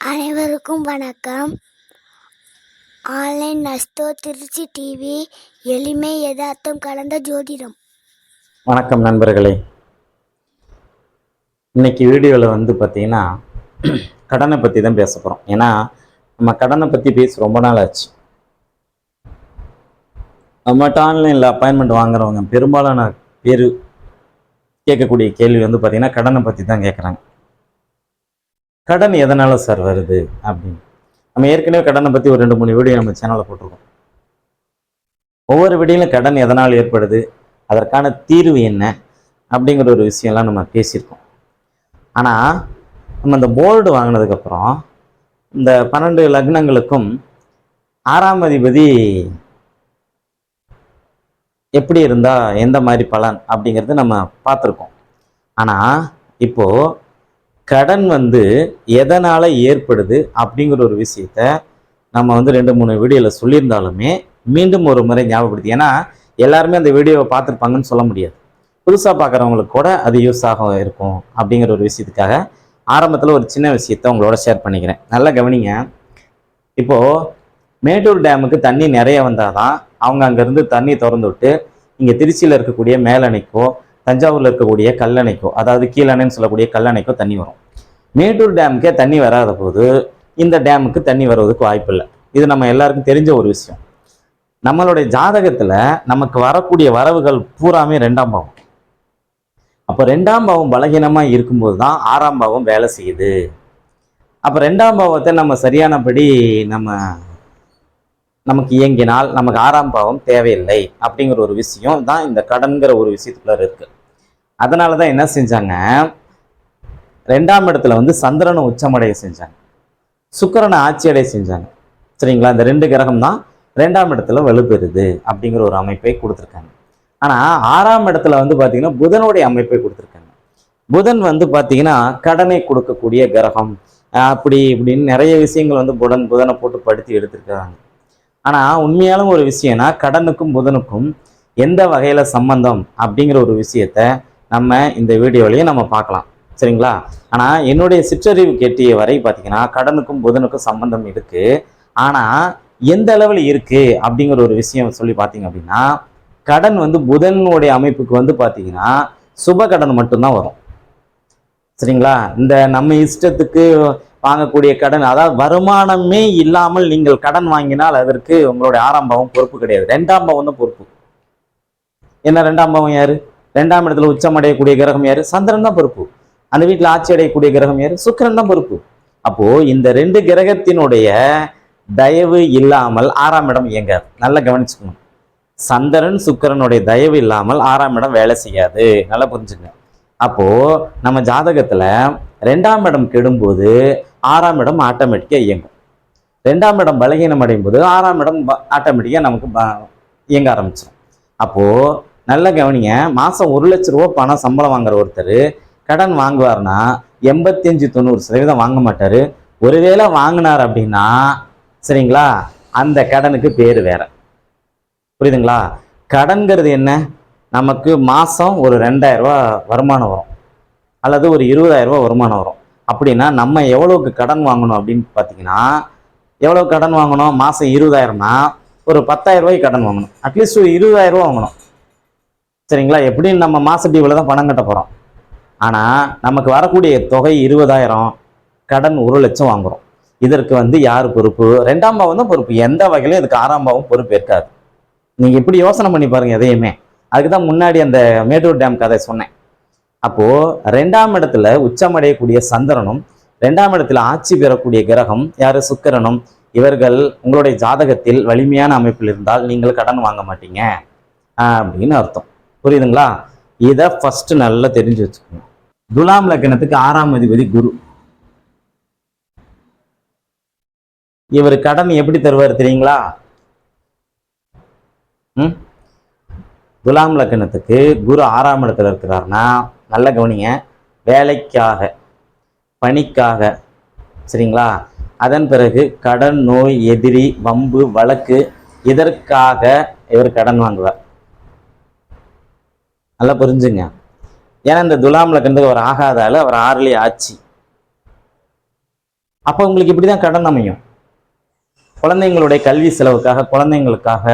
அனைவருக்கும் வணக்கம். Online நஸ்தோ Trichy TV எளிமை யதார்த்தம் கலந்த ஜோதிடம். வணக்கம் நண்பர்களே. இன்னைக்கு வீடியோவில் வந்து பார்த்தீங்கன்னா கடனை பற்றி தான் பேச போகிறோம் ஏன்னா நம்ம கடனை பற்றி பேசி ரொம்ப நாள் ஆச்சு. நம்மகிட்ட ஆன்லைனில் அப்பாயின்மெண்ட் வாங்குறவங்க பெரும்பாலான பேர் கேட்கக்கூடிய கேள்வி வந்து பார்த்தீங்கன்னா கடனை பற்றி தான் கேட்குறாங்க கடன் எதனால் சார் வருது அப்படின்னு? நம்ம ஏற்கனவே கடனை பற்றி ஒரு ரெண்டு மூணு வீடியோ நம்ம சேனலில் போட்டிருக்கோம். ஒவ்வொரு வீடியிலும் கடன் எதனால் ஏற்படுது? அதற்கான தீர்வு என்ன? அப்படிங்கிற ஒரு விஷயம்லாம் நம்ம பேசியிருக்கோம். ஆனால் நம்ம இந்த போர்டு வாங்கினதுக்கப்புறம் இந்த பன்னெண்டு லக்னங்களுக்கும் ஆறாம் அதிபதி எப்படி இருந்தால் எந்த மாதிரி பலன் அப்படிங்கிறது நம்ம பார்த்துருக்கோம். ஆனால் இப்போது கடன் வந்து எதனால் ஏற்படுது அப்படிங்கிற ஒரு விஷயத்த நம்ம வந்து ரெண்டு மூணு வீடியோவில் சொல்லியிருந்தாலுமே மீண்டும் ஒரு முறை ஞாபகப்படுத்தி. ஏன்னா எல்லாருமே அந்த வீடியோவை பார்த்துருப்பாங்கன்னு சொல்ல முடியாது. புதுசாக பார்க்குறவங்களுக்கு கூட அது யூஸ் ஆக இருக்கும் அப்படிங்கிற ஒரு விஷயத்துக்காக ஆரம்பத்தில் ஒரு சின்ன விஷயத்த உங்களோட ஷேர் பண்ணிக்கிறேன். நல்லா கவனிங்க. இப்போது மேட்டூர் டேமுக்கு தண்ணி நிறைய வந்தால் தான் அவங்க அங்கேருந்து தண்ணி திறந்து விட்டு இங்கே திருச்சியில் இருக்கக்கூடிய மேலணைக்கோ தஞ்சாவூரில் இருக்கக்கூடிய கல்லணைக்கோ அதாவது கீழணைன்னு சொல்லக்கூடிய கல்லணைக்கோ தண்ணி வரும். மேட்டூர் டேமுக்கே தண்ணி வராத போது இந்த டேமுக்கு தண்ணி வருவதுக்கு வாய்ப்பில்லை இது நம்ம எல்லாருக்கும் தெரிஞ்ச ஒரு விஷயம். நம்மளுடைய ஜாதகத்தில் நமக்கு வரக்கூடிய வரவுகள் பூராமே ரெண்டாம் பாவம். அப்போ ரெண்டாம் பாவம் பலகீனமாக இருக்கும்போது தான் ஆறாம் பாவம் வேலை செய்யுது. அப்போ ரெண்டாம் பாவத்தை நம்ம சரியானபடி நம்ம நமக்கு இயங்கினால் நமக்கு ஆறாம் பாவம் தேவையில்லை அப்படிங்கிற ஒரு விஷயம் தான் இந்த கடன்கிற ஒரு விஷயத்துக்குள்ள இருக்குது அதனால தான் என்ன செஞ்சாங்க? ரெண்டாம் இடத்துல வந்து சந்திரனை உச்சமடைய செஞ்சாங்க. சுக்கரனை ஆட்சியடைய செஞ்சாங்க. சரிங்களா? இந்த ரெண்டு கிரகம் தான் ரெண்டாம் இடத்துல வலுப்பெறுது அப்படிங்கிற ஒரு அமைப்பை கொடுத்துருக்காங்க. ஆனால் ஆறாம் இடத்துல வந்து பார்த்தீங்கன்னா புதனுடைய அமைப்பை கொடுத்துருக்காங்க. புதன் வந்து பார்த்தீங்கன்னா கடனை கொடுக்கக்கூடிய கிரகம். அப்படி இப்படின்னு நிறைய விஷயங்கள் வந்து புதன் புதனை போட்டு படுத்தி எடுத்திருக்கிறாங்க. ஆனால் உண்மையாலும் ஒரு விஷயம்னா கடனுக்கும் புதனுக்கும் எந்த வகையில் சம்பந்தம் அப்படிங்கிற ஒரு விஷயத்த நம்ம இந்த வீடியோலையும் நம்ம பார்க்கலாம். சரிங்களா? ஆனால் என்னுடைய சிற்றறிவு கேட்டிய வரை பார்த்தீங்கன்னா கடனுக்கும் புதனுக்கும் சம்பந்தம் இருக்கு. ஆனால் எந்த அளவில் இருக்கு அப்படிங்கிற ஒரு விஷயம் சொல்லி பார்த்தீங்க அப்படின்னா கடன் வந்து புதனுடைய அமைப்புக்கு வந்து பார்த்தீங்கன்னா சுப கடன் மட்டும்தான் வரும். சரிங்களா? இந்த நம்ம இஷ்டத்துக்கு வாங்கக்கூடிய கடன் அதாவது வருமானமே இல்லாமல் நீங்கள் கடன் வாங்கினால் அதற்கு உங்களுடைய ஆறாம் பாவம் பொறுப்பு கிடையாது. ரெண்டாம் பாவம் தான் பொறுப்பு. என்ன ரெண்டாம் பாவம் யாரு? ரெண்டாம் இடத்துல உச்சம் அடையக்கூடிய கிரகம் யாரு? சந்திரன் தான் பொறுப்பு. அந்த வீட்டில் ஆட்சி அடையக்கூடிய கிரகம் யாரு? சுக்கரன் தான் பொறுப்பு. அப்போ இந்த ரெண்டு கிரகத்தினுடைய தயவு இல்லாமல் ஆறாம் இடம் இயங்காது. நல்லா கவனிச்சுக்கணும். சந்திரன் சுக்கிரனுடைய தயவு இல்லாமல் ஆறாம் இடம் வேலை செய்யாது. நல்லா புரிஞ்சுங்க அப்போ நம்ம ஜாதகத்துல ரெண்டாம் இடம் கெடும்போது ஆறாம் இடம் ஆட்டோமேட்டிக்காக இயங்கும். ரெண்டாம் இடம் பலகீனம் அடையும் போது ஆறாம் இடம் ஆட்டோமேட்டிக்காக நமக்கு இயங்க ஆரம்பிச்சிடும் அப்போது நல்ல கவனிங்க. மாதம் ஒரு லட்ச ரூபா பணம் சம்பளம் வாங்குற ஒருத்தர் கடன் வாங்குவார்னா எண்பத்தஞ்சு தொண்ணூறு சதவீதம் வாங்க மாட்டார். ஒருவேளை வாங்கினார் அப்படின்னா சரிங்களா? அந்த கடனுக்கு பேர் வேற. புரியுதுங்களா? கடன்கிறது என்ன? நமக்கு மாதம் ஒரு ரெண்டாயிரரூபா வருமானம் வரும். அல்லது ஒரு இருபதாயிரரூபா வருமானம் வரும். அப்படின்னா நம்ம எவ்வளோக்கு கடன் வாங்கணும் அப்படின்னு பார்த்தீங்கன்னா எவ்வளோ கடன் வாங்கணும்? மாதம் இருபதாயிரம்னா ஒரு பத்தாயிரரூபாய்க்கு கடன் வாங்கணும். அட்லீஸ்ட் ஒரு இருபதாயிரரூபா வாங்கணும். சரிங்களா? எப்படியும் நம்ம மாசத்து இவ்வளோ தான் பணம் கட்ட போகிறோம் ஆனால் நமக்கு வரக்கூடிய தொகை இருபதாயிரம் கடன் ஒரு லட்சம் வாங்குகிறோம் இதற்கு வந்து யார் பொறுப்பு? ரெண்டாம் பாவம் தான் பொறுப்பு. எந்த வகையிலும் இதுக்கு ஆறாம் பாவம் பொறுப்பு இருக்காது நீங்கள் இப்படி யோசனை பண்ணி பாருங்கள் எதையுமே. அதுக்கு தான் முன்னாடி அந்த மேட்டூர் டேம் கதை சொன்னேன். அப்போது ரெண்டாம் இடத்துல உச்சமடையக்கூடிய சந்திரனும் ரெண்டாம் இடத்துல ஆட்சி பெறக்கூடிய கிரகம் யார்? சுக்கரனும். இவர்கள் உங்களுடைய ஜாதகத்தில் வலிமையான அமைப்பில் இருந்தால் நீங்கள் கடன் வாங்க மாட்டீங்க. அப்படின்னு அர்த்தம். புரியுதுங்களா? இதை ஃபர்ஸ்ட் நல்லா தெரிஞ்சு வச்சுக்கணும். துலாம் லக்கணத்துக்கு ஆறாம் அதிபதி குரு. இவர் கடன் எப்படி தருவார் தெரியுங்களா? ம்? துலாம் லக்கணத்துக்கு குரு ஆறாம் இடத்துல இருக்கிறாருன்னா நல்ல கவனிங்க. வேலைக்காக பணிக்காக சரிங்களா? அதன் பிறகு கடன் நோய் எதிரி வம்பு வழக்கு இதற்காக இவர் கடன் வாங்குவார். நல்லா புரிஞ்சுங்க. ஏன்னா இந்த துலாம் லக்னத்துக்கு அவர் ஆகாதால அவர் ஆறுலேயே ஆச்சு அப்போ உங்களுக்கு இப்படி தான் கடன் அமையும். குழந்தைங்களுடைய கல்வி செலவுக்காக குழந்தைங்களுக்காக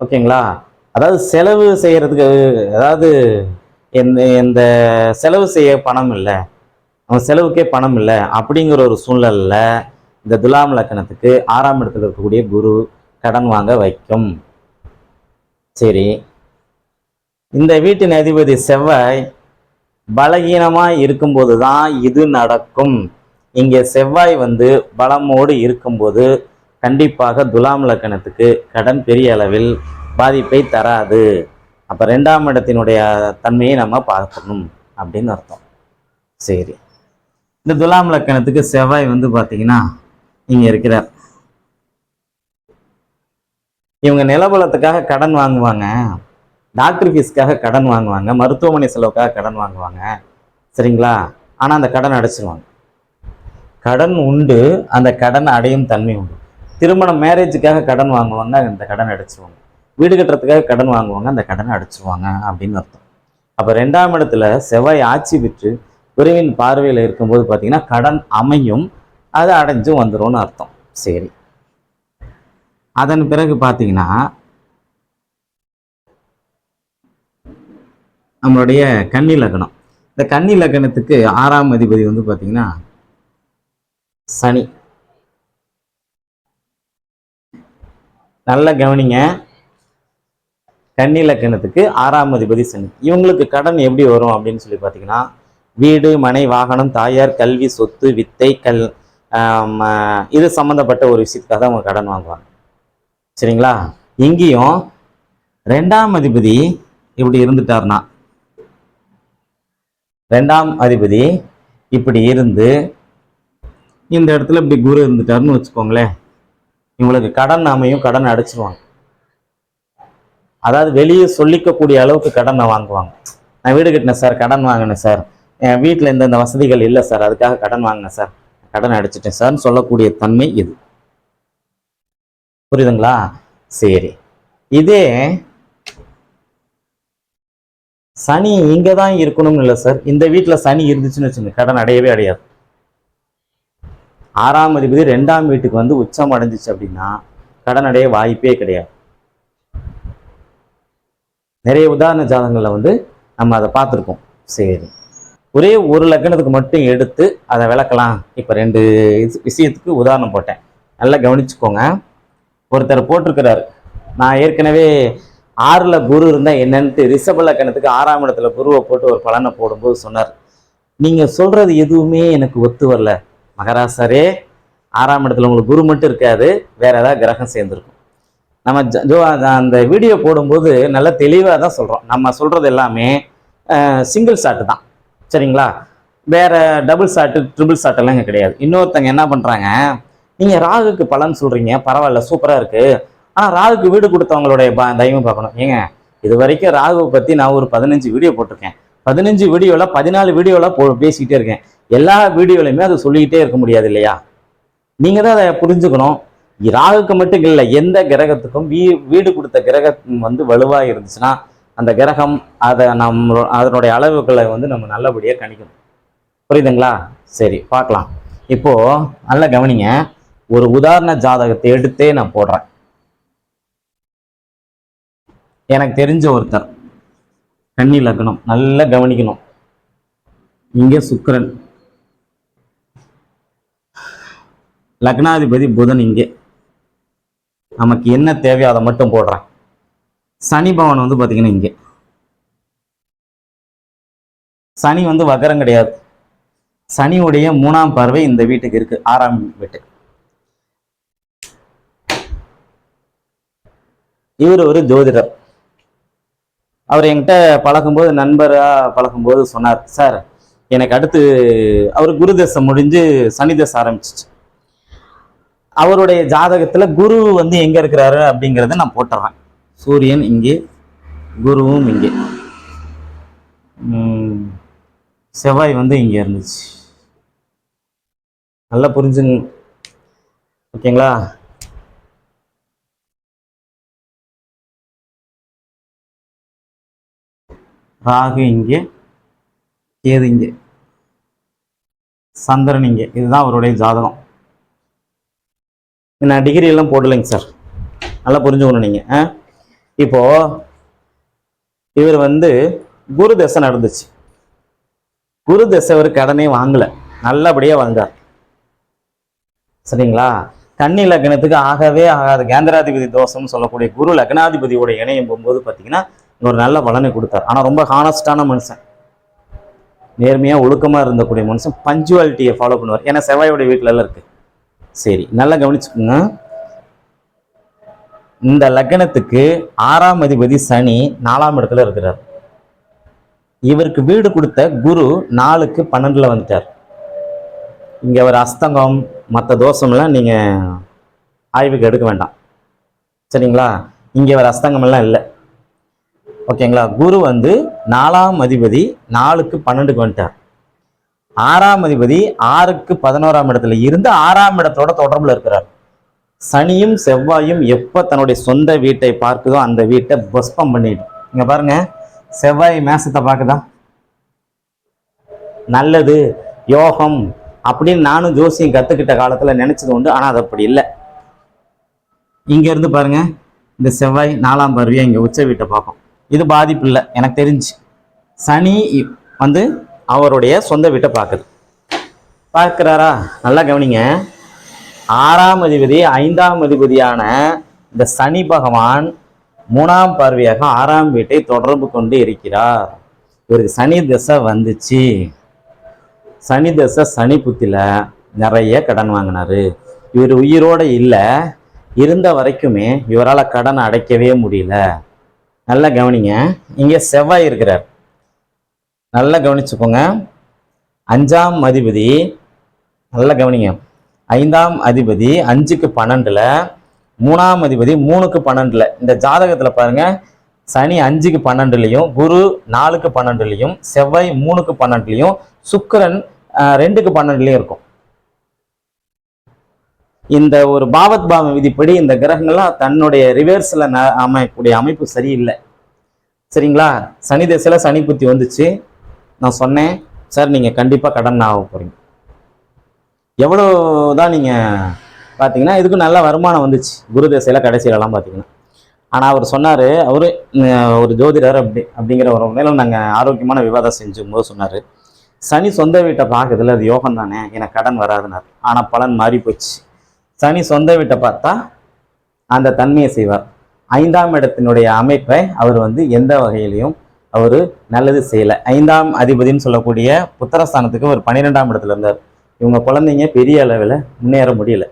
ஓகேங்களா? அதாவது செலவு செய்கிறதுக்கு அதாவது எந்த எந்த செலவு செய்ய பணம் இல்லை அவன் செலவுக்கே பணம் இல்லை அப்படிங்கிற ஒரு சூழல்ல இந்த துலாம் லக்கணத்துக்கு ஆறாம் இடத்துல இருக்கக்கூடிய குரு கடன் வாங்க வைக்கும். சரி. இந்த வீட்டின் அதிபதி செவ்வாய் பலகீனமாக இருக்கும்போது தான் இது நடக்கும். இங்கே செவ்வாய் வந்து பலமோடு இருக்கும்போது கண்டிப்பாக துலாம் லக்கணத்துக்கு கடன் பெரிய அளவில் பாதிப்பை தராது. அப்போ ரெண்டாம் இடத்தினுடைய தன்மையை நம்ம பார்க்கணும் அப்படின்னு அர்த்தம். சரி. இந்த துலாம் லக்கணத்துக்கு செவ்வாய் வந்து பார்த்தீங்கன்னா இங்கே இருக்கிறார். இவங்க நிலபலத்துக்காக கடன் வாங்குவாங்க. டாக்டர் ஃபீஸ்க்காக கடன் வாங்குவாங்க மருத்துவமனை செலவுக்காக கடன் வாங்குவாங்க. சரிங்களா? ஆனால் அந்த கடன் அடைச்சிருவாங்க. கடன் உண்டு அந்த கடன் அடையும் தன்மை உண்டு. திருமணம் மேரேஜுக்காக கடன் வாங்குவாங்க அந்த கடன் அடைச்சிருவாங்க. வீடு கட்டுறதுக்காக கடன் வாங்குவாங்க அந்த கடனை அடைச்சிருவாங்க அப்படின்னு அர்த்தம். அப்போ ரெண்டாம் இடத்துல செவ்வாய் ஆட்சி பெற்று குருவின் பார்வையில் இருக்கும்போது பார்த்தீங்கன்னா கடன் அமையும் அது அடைஞ்சும் வந்துரும்னு அர்த்தம். சரி. அதன் பிறகு பார்த்தீங்கன்னா நம்மளுடைய கன்னி லக்னம் இந்த கன்னி லக்னத்துக்கு ஆறாம் அதிபதி வந்து பார்த்தீங்கன்னா சனி. நல்லா கவனிங்க. கன்னி லக்கணத்துக்கு ஆறாம் அதிபதி சனி. இவங்களுக்கு கடன் எப்படி வரும் அப்படின்னு சொல்லி பார்த்தீங்கன்னா வீடு மனை வாகனம் தாயார் கல்வி சொத்து வித்தை கல் இது சம்மந்தப்பட்ட ஒரு விஷயத்துக்காக அவங்க கடன் வாங்குவாங்க. சரிங்களா? இங்கேயும் ரெண்டாம் அதிபதி இப்படி இருந்துட்டார்னா ரெண்டாம் அதிபதி இப்படி இருந்து இந்த இடத்துல இப்படி குரு இருந்துட்டாருன்னு வச்சுக்கோங்களேன். இவங்களுக்கு கடன் அமையும் கடன் அடைச்சிருவாங்க. அதாவது வெளியே சொல்லிக்கக்கூடிய அளவுக்கு கடனை வாங்குவாங்க. நான் வீடு கட்டினேன் சார் கடன் வாங்கினேன் சார். என் வீட்டில் இந்த வசதிகள் இல்லை சார் அதுக்காக கடன் வாங்கினேன் சார். கடன் அடைச்சிட்டேன் சார்னு சொல்லக்கூடிய தன்மை இது. புரியுதுங்களா? சரி. இதே சனி இங்கே தான் இருக்கணும்னு இல்லை சார். இந்த வீட்டில் சனி இருந்துச்சுன்னு வச்சுங்க கடன் அடையவே அடையாது. ஆறாம் அதிபதி ரெண்டாம் வீட்டுக்கு வந்து உச்சம் அடைஞ்சிச்சு அப்படின்னா கடன் அடைய வாய்ப்பே கிடையாது. நிறைய உதாரண ஜாதகங்களில் வந்து நம்ம அதை பார்த்துருக்கோம். சரி. ஒரே ஒரு லக்னத்துக்கு மட்டும் எடுத்து அதை விளக்கலாம். இப்போ ரெண்டு இது- விஷயத்துக்கு உதாரணம் போட்டேன். நல்லா கவனிச்சுக்கோங்க. ஒருத்தர் போட்டிருக்கிறார். நான் ஏற்கனவே ஆறில் குரு இருந்தால் என்னன்ட்டு ரிஷப லக்கணத்துக்கு ஆறாம் இடத்துல குருவை போட்டு ஒரு பலனை போடும்போது சொன்னார். நீங்கள் சொல்கிறது எதுவுமே எனக்கு ஒத்து வரல. மகராசரே ஆறாம் இடத்துல உங்களுக்கு குரு மட்டும் இருக்காது வேற ஏதாவது கிரகம் சேர்ந்துருக்கும். நம்ம ஜ- ஜோ அந்த- வீடியோ போடும்போது நல்லா தெளிவாக தான் சொல்கிறோம் நம்ம சொல்கிறது எல்லாமே சிங்கிள் ஷாட்டு தான். சரிங்களா? வேற டபுள் ஷாட்டு ட்ரிபிள் ஷாட்டெல்லாம் இங்கே கிடையாது. இன்னொருத்தங்க என்ன பண்ணுறாங்க நீங்கள் ராகுக்கு பலன் சொல்கிறீங்க பரவாயில்ல சூப்பராக இருக்குது ஆனால் ராகுக்கு வீடு கொடுத்தவங்களுடைய ப- பார்க்கணும். ஏங்க இது வரைக்கும் ராகுவை பற்றி நான் ஒரு பதினஞ்சு வீடியோ போட்டிருக்கேன். பதினஞ்சு வீடியோவில் பதினாலு வீடியோவில் போ பேசிக்கிட்டே இருக்கேன். எல்லா வீடியோலையுமே அதை சொல்லிக்கிட்டே இருக்க முடியாது இல்லையா? நீங்கள் தான் அதை புரிஞ்சுக்கணும். ராகுக்கு மட்டும் இல்லை எந்த கிரகத்துக்கும் வீ வீடு கொடுத்த கிரகம் வந்து வலுவாக இருந்துச்சுன்னா அந்த கிரகம் அதை நம்ம அதனுடைய அளவுகளை வந்து நம்ம நல்லபடியாக கணிக்கணும். புரியுதுங்களா? சரி பார்க்கலாம். இப்போது நல்லா கவனிங்க. ஒரு உதாரண ஜாதகத்தை எடுத்தே நான் போடுறேன். எனக்கு தெரிஞ்ச ஒருத்தர். கன்னி லக்னம் நல்லா கவனிக்கணும். இங்கே சுக்கரன். லக்னாதிபதி புதன் இங்கே. நமக்கு என்ன தேவையோ அதை மட்டும் போடுறேன். சனி பவன் வந்து பார்த்தீங்கன்னா இங்கே. சனி வந்து வக்கரம் கிடையாது. சனியுடைய மூணாம் பார்வை இந்த வீட்டுக்கு இருக்கு. ஆறாம் வீட்டு. இவர் ஒரு ஜோதிடர். அவர் என்கிட்ட பழகும்போது நண்பராக பழகும்போது சொன்னார் சார் எனக்கு அடுத்து அவர் குரு தசை முடிஞ்சு சனி தசை ஆரம்பிச்சிச்சு. அவருடைய ஜாதகத்தில் குரு வந்து எங்கே இருக்கிறாரு அப்படிங்கிறத நான் போட்டுறேன். சூரியன் இங்கே குருவும் இங்கே. செவ்வாய் வந்து இங்கே இருந்துச்சு. நல்லா புரிஞ்சுங்க. ஓகேங்களா? ராகு இங்கே கேது இங்கே சந்திரன் இங்கே. இதுதான் அவருடைய ஜாதகம். நான் டிகிரி எல்லாம் போடலைங்க சார் நல்லா புரிஞ்சுக்கணும் நீங்கள் ஆ? இப்போ இவர் வந்து குரு தசை நடந்துச்சு. குரு தசை அவர் கடனே வாங்கல. நல்லபடியாக வந்தார் சரிங்களா? கன்னி லக்னத்துக்கு ஆகவே ஆகாது. கேந்திராதிபதி தோஷம்னு சொல்லக்கூடிய குரு லக்னாதிபதியோட இணையும் போகும்போது பார்த்தீங்கன்னா ஒரு நல்ல பலனை கொடுத்தார். ஆனால் ரொம்ப ஹானஸ்டான மனுஷன். நேர்மையாக ஒழுக்கமாக இருந்தக்கூடிய மனுஷன் பஞ்சுவாலிட்டியை ஃபாலோ பண்ணுவார். ஏன்னா செவ்வாயோட வீட்டிலலாம் இருக்குது சரி நல்லா கவனிச்சுக்கோங்க. இந்த லக்னத்துக்கு ஆறாம் அதிபதி சனி நாலாம் இடத்துல இருக்கிறார். இவருக்கு வீடு கொடுத்த குரு நாலுக்கு பன்னெண்டில் வந்துட்டார். இங்கே ஒரு அஸ்தங்கம் மற்ற தோஷம்லாம் நீங்கள் ஆய்வுக்கு எடுக்க வேண்டாம். சரிங்களா? இங்கே ஒரு அஸ்தங்கம் எல்லாம் இல்லை. ஓகேங்களா? குரு வந்து நாலாம் அதிபதி நாலுக்கு பன்னெண்டுக்கு வந்துட்டார். ஆறாம் அதிபதி ஆறுக்கு பதினோராம் இடத்துல இருந்து ஆறாம் இடத்தோட தொடர்புல இருக்கிறார். சனியும் செவ்வாயும் எப்போ தன்னுடைய சொந்த வீட்டை பார்க்குதோ அந்த வீட்டை பஸ்பம் பண்ணிடும் இங்கே பாருங்க செவ்வாய் மேசத்தை பார்க்குதா? நல்லது யோகம் அப்படின்னு நானும் ஜோசியம் கற்றுக்கிட்ட காலத்தில் நினச்சது உண்டு ஆனால் அது அப்படி இல்லை. இங்கேருந்து பாருங்கள் பாருங்க இந்த செவ்வாய் நாலாம் பருவியை இங்கே உச்ச வீட்டை பார்ப்போம் இது பாதிப்பு இல்லை. எனக்கு தெரிஞ்சு. சனி வந்து அவருடைய சொந்த வீட்டை பார்க்குது. பார்க்குறாரா? நல்லா கவனிங்க. ஆறாம் அதிபதி ஐந்தாம் அதிபதியான இந்த சனி பகவான் மூணாம் பார்வையாக ஆறாம் வீட்டை தொடர்பு கொண்டு இருக்கிறார். இவருக்கு சனி திசை வந்துச்சு. சனி திசை சனி புத்தியில் நிறைய கடன் வாங்கினாரு. இவர் உயிரோட இல்லை. இருந்த வரைக்குமே இவரால் கடன் அடைக்கவே முடியல. நல்லா கவனிங்க. இங்கே செவ்வாய் இருக்கிறார். நல்லா கவனிச்சுக்கோங்க. அஞ்சாம் அதிபதி நல்லா கவனிங்க. ஐந்தாம் அதிபதி அஞ்சுக்கு பன்னெண்டில் மூணாம் அதிபதி மூணுக்கு பன்னெண்டில். இந்த ஜாதகத்தில் பாருங்க சனி அஞ்சுக்கு பன்னெண்டுலையும் குரு நாலுக்கு பன்னெண்டுலையும் செவ்வாய் மூணுக்கு பன்னெண்டுலேயும் சுக்கரன் ரெண்டுக்கு பன்னெண்டுலேயும் இருக்கும். இந்த ஒரு பாவத் பாவ விதிப்படி இந்த கிரகங்கள்லாம் தன்னுடைய ரிவர்ஸில் ந- அமையக்கூடிய அமைப்பு சரியில்லை. சரிங்களா? சனி திசையில சனி புத்தி வந்துச்சு. நான் சொன்னேன் சார் நீங்கள் கண்டிப்பாக கடன் ஆக போகிறீங்க எவ்வளோ தான் நீங்கள் பார்த்தீங்கன்னா இதுக்கு நல்ல வருமானம் வந்துச்சு. குரு திசையில கடைசியிலலாம் பார்த்தீங்கன்னா ஆனால் அவர் சொன்னார் அவர் ஒரு ஜோதிடர் அப்படி அப்படிங்கிற ஒரு மேலும் நாங்கள் ஆரோக்கியமான விவாதம் செஞ்சும்போது சொன்னார் சனி சொந்த வீட்டை பார்க்கறதுல அது யோகம் தானே எனக்கு கடன் வராதுனார் ஆனால் பலன் மாறி போச்சு. சனி சொந்த வீட்டை பார்த்தா அந்த தன்மையை செய்வார். ஐந்தாம் இடத்தினுடைய அமைப்பை அவர் வந்து எந்த வகையிலையும் அவர் நல்லது செய்யலை. ஐந்தாம் அதிபதின்னு சொல்லக்கூடிய புத்திரஸ்தானத்துக்கு ஒரு பன்னிரெண்டாம் இடத்துல இருந்தார். இவங்க குழந்தைங்க பெரிய அளவில் முன்னேற முடியல.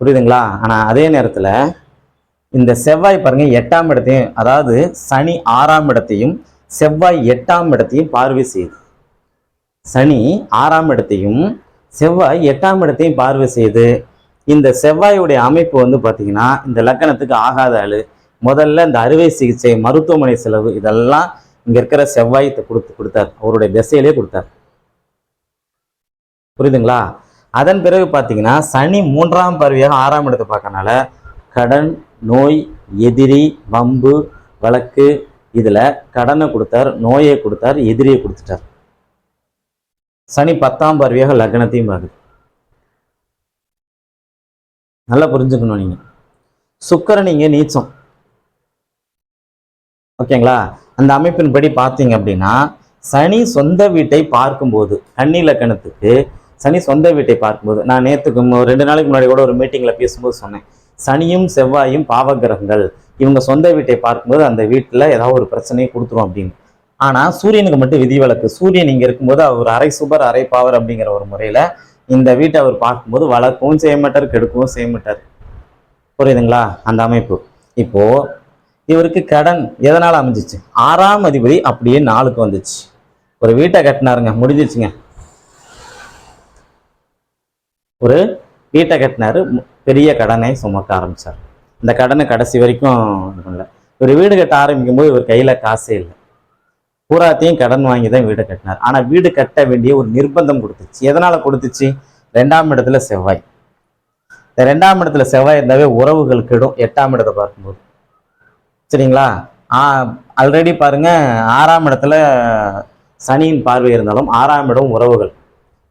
புரியுதுங்களா? ஆனால் அதே நேரத்தில் இந்த செவ்வாய் பாருங்க எட்டாம் இடத்தையும் அதாவது சனி ஆறாம் இடத்தையும் செவ்வாய் எட்டாம் இடத்தையும் பார்வை செய்யுது. சனி ஆறாம் இடத்தையும் செவ்வாய் எட்டாம் இடத்தையும் பார்வை செய்து இந்த செவ்வாயுடைய அமைப்பு வந்து பார்த்திங்கன்னா இந்த லக்கணத்துக்கு ஆகாத ஆள் முதல்ல இந்த அறுவை சிகிச்சை மருத்துவமனை செலவு இதெல்லாம் இங்கே இருக்கிற செவ்வாயத்தை கொடுத்து கொடுத்தார். அவருடைய திசையிலே கொடுத்தார். புரியுதுங்களா? அதன் பிறகு பார்த்தீங்கன்னா சனி மூன்றாம் பார்வையாக ஆறாம் இடத்தை பார்க்கறனால கடன் நோய் எதிரி வம்பு வழக்கு இதில் கடனை கொடுத்தார் நோயை கொடுத்தார் எதிரியை கொடுத்துட்டார். சனி பத்தாம் பார்வையாக லக்னத்தையும் பார்க்குது. நல்லா புரிஞ்சுக்கணும் நீங்கள் சுக்கரன் இங்கே நீச்சம். ஓகேங்களா? அந்த அமைப்பின்படி பார்த்தீங்க அப்படின்னா சனி சொந்த வீட்டை பார்க்கும்போது கன்னி லக்கணத்துக்கு சனி சொந்த வீட்டை பார்க்கும்போது நான் நேற்றுக்கு ரெண்டு நாளைக்கு முன்னாடி கூட ஒரு மீட்டிங்கில் பேசும்போது சொன்னேன். சனியும் செவ்வாயும் பாவகிரகங்கள் இவங்க சொந்த வீட்டை பார்க்கும்போது அந்த வீட்டில் ஏதாவது ஒரு பிரச்சனையை கொடுத்துரும் அப்படின்னு. ஆனால் சூரியனுக்கு மட்டும் விதிவிலக்கு சூரியன் இங்கே இருக்கும்போது அவர் அரை சுபர் அரை பவர் அப்படிங்கிற ஒரு முறையில் இந்த வீட்டை அவர் பார்க்கும்போது வளர்க்கவும் செய்ய மாட்டார் கெடுக்கவும் செய்ய மாட்டார் புரியுதுங்களா? அந்த அமைப்பு. இப்போது இவருக்கு கடன் எதனால் அமைஞ்சிச்சு? ஆறாம் அதிபதி அப்படியே நாளுக்கு வந்துச்சு. ஒரு வீட்டை கட்டினாருங்க முடிஞ்சிச்சுங்க ஒரு வீட்டை கட்டினாரு பெரிய கடனை சுமக்க ஆரம்பித்தார் இந்த கடனை கடைசி வரைக்கும் இல்லை பண்ணல. ஒரு வீடு கட்ட ஆரம்பிக்கும் போது இவர் கையில் காசே இல்லை. பூராத்தையும் கடன் வாங்கி தான் வீடு கட்டினார். ஆனால் வீடு கட்ட வேண்டிய ஒரு நிர்பந்தம் கொடுத்துச்சு. எதனால் கொடுத்துச்சு? ரெண்டாம் இடத்துல செவ்வாய். இந்த ரெண்டாம் இடத்துல செவ்வாய் இருந்தாவே உறவுகள் கெடும். எட்டாம் இடத்தை பார்க்கும்போது. சரிங்களா? ஆல்ரெடி பாருங்க ஆறாம் இடத்துல சனியின் பார்வை இருந்தாலும் ஆறாம் இடம் உறவுகள்.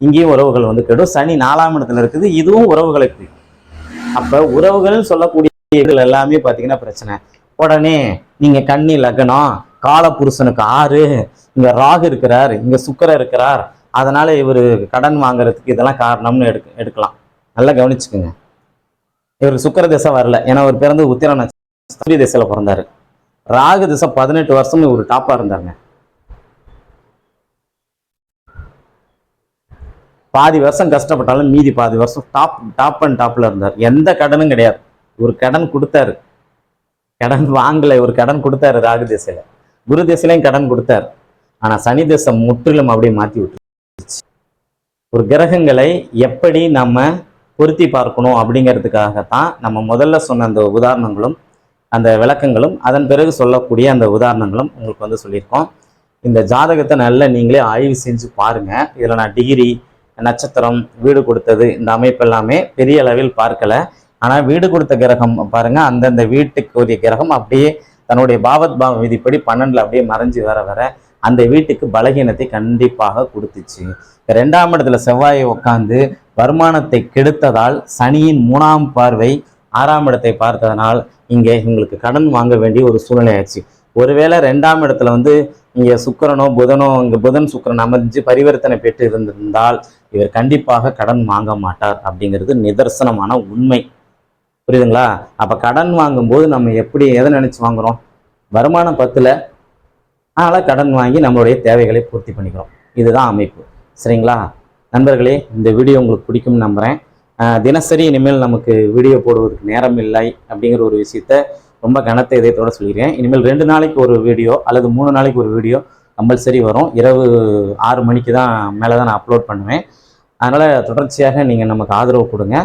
இங்கேயும் உறவுகள் வந்து கெடும். சனி நாலாம் இடத்துல இருக்குது. இதுவும் உறவுகளை குறிக்கும். அப்போ உறவுகள்னு சொல்லக்கூடிய எல்லாமே பார்த்தீங்கன்னா பிரச்சனை. உடனே நீங்கள் கண்ணி லக்னம் காலபுருஷனுக்கு ஆறு. இங்க ராகு இருக்கிறார் இங்க சுக்கர இருக்கிறார். அதனால இவர் கடன் வாங்குறதுக்கு இதெல்லாம் காரணம்னு எடுக்க எடுக்கலாம். நல்லா கவனிச்சுக்கோங்க. இவருக்கு சுக்கர திசை வரல. ஏன்னா அவர் பிறந்து உத்திர நட்சத்திரம் சூரிய திசையில பிறந்தாரு. ராகு திசை பதினெட்டு வருஷம் இவர் டாப்பா இருந்தாங்க பாதி வருஷம் கஷ்டப்பட்டாலும் மீதி பாதி வருஷம் டாப் டாப் அண்ட் டாப்ல இருந்தார். எந்த கடனும் கிடையாது. ஒரு கடன் கொடுத்தாரு. கடன் வாங்கலை ஒரு கடன் கொடுத்தாரு ராகு திசையில். குரு திசையிலையும் கடன் கொடுத்தார். ஆனா சனி திசை முற்றிலும் அப்படியே மாத்தி விட்டுருச்சு. ஒரு கிரகங்களை எப்படி நம்ம பொருத்தி பார்க்கணும் அப்படிங்கிறதுக்காகத்தான் நம்ம முதல்ல சொன்ன அந்த உதாரணங்களும் அந்த விளக்கங்களும் அதன் பிறகு சொல்லக்கூடிய அந்த உதாரணங்களும் உங்களுக்கு வந்து சொல்லியிருக்கோம். இந்த ஜாதகத்தை நல்லா நீங்களே ஆய்வு செஞ்சு பாருங்க. இதில் நான் டிகிரி நட்சத்திரம் வீடு கொடுத்தது இந்த அமைப்பு எல்லாமே பெரிய அளவில் பார்க்கல. ஆனால் வீடு கொடுத்த கிரகம் பாருங்க அந்தந்த வீட்டுக்குரிய கிரகம் அப்படியே தன்னுடைய பாவத் பாவ விதிப்படி பன்னெண்டுல அப்படியே மறைஞ்சு வர வர அந்த வீட்டுக்கு பலகீனத்தை கண்டிப்பாக கொடுத்துச்சு. ரெண்டாம் இடத்துல செவ்வாயை உட்காந்து வருமானத்தை கெடுத்ததால் சனியின் மூணாம் பார்வை ஆறாம் இடத்தை பார்த்ததனால் இங்கே உங்களுக்கு கடன் வாங்க வேண்டிய ஒரு சூழ்நிலை ஒருவேளை ரெண்டாம் இடத்துல வந்து இங்கே சுக்கிரனோ புதனோ இங்கே புதன் சுக்கிரன் அமைஞ்சு பரிவர்த்தனை பெற்று இருந்திருந்தால் இவர் கண்டிப்பாக கடன் வாங்க மாட்டார் அப்படிங்கிறது நிதர்சனமான உண்மை. புரியுதுங்களா? அப்போ கடன் வாங்கும்போது நம்ம எப்படி எதை நினச்சி வாங்குகிறோம் வருமானம் பத்துல அதனால் கடன் வாங்கி நம்மளுடைய தேவைகளை பூர்த்தி பண்ணிக்கிறோம். இதுதான் அமைப்பு. சரிங்களா? நண்பர்களே இந்த வீடியோ உங்களுக்கு பிடிக்கும்னு நம்புகிறேன் தினசரி இனிமேல் நமக்கு வீடியோ போடுவதற்கு நேரம் இல்லை அப்படிங்கிற ஒரு விஷயத்த ரொம்ப கனத்த இதயத்தோட சொல்லிக்கிறேன். இனிமேல் ரெண்டு நாளைக்கு ஒரு வீடியோ அல்லது மூணு நாளைக்கு ஒரு வீடியோ கம்பல்சரி வரும். இரவு ஆறு மணிக்கு தான் மேலே தான் நான் அப்லோட் பண்ணுவேன். அதனால் தொடர்ச்சியாக நீங்கள் நமக்கு ஆதரவு கொடுங்க.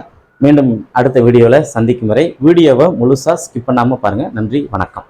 மீண்டும் அடுத்த வீடியோவில் சந்திக்கும் வரை வீடியோவை முழுசாக ஸ்கிப் பண்ணாமல் பாருங்கள் நன்றி வணக்கம்.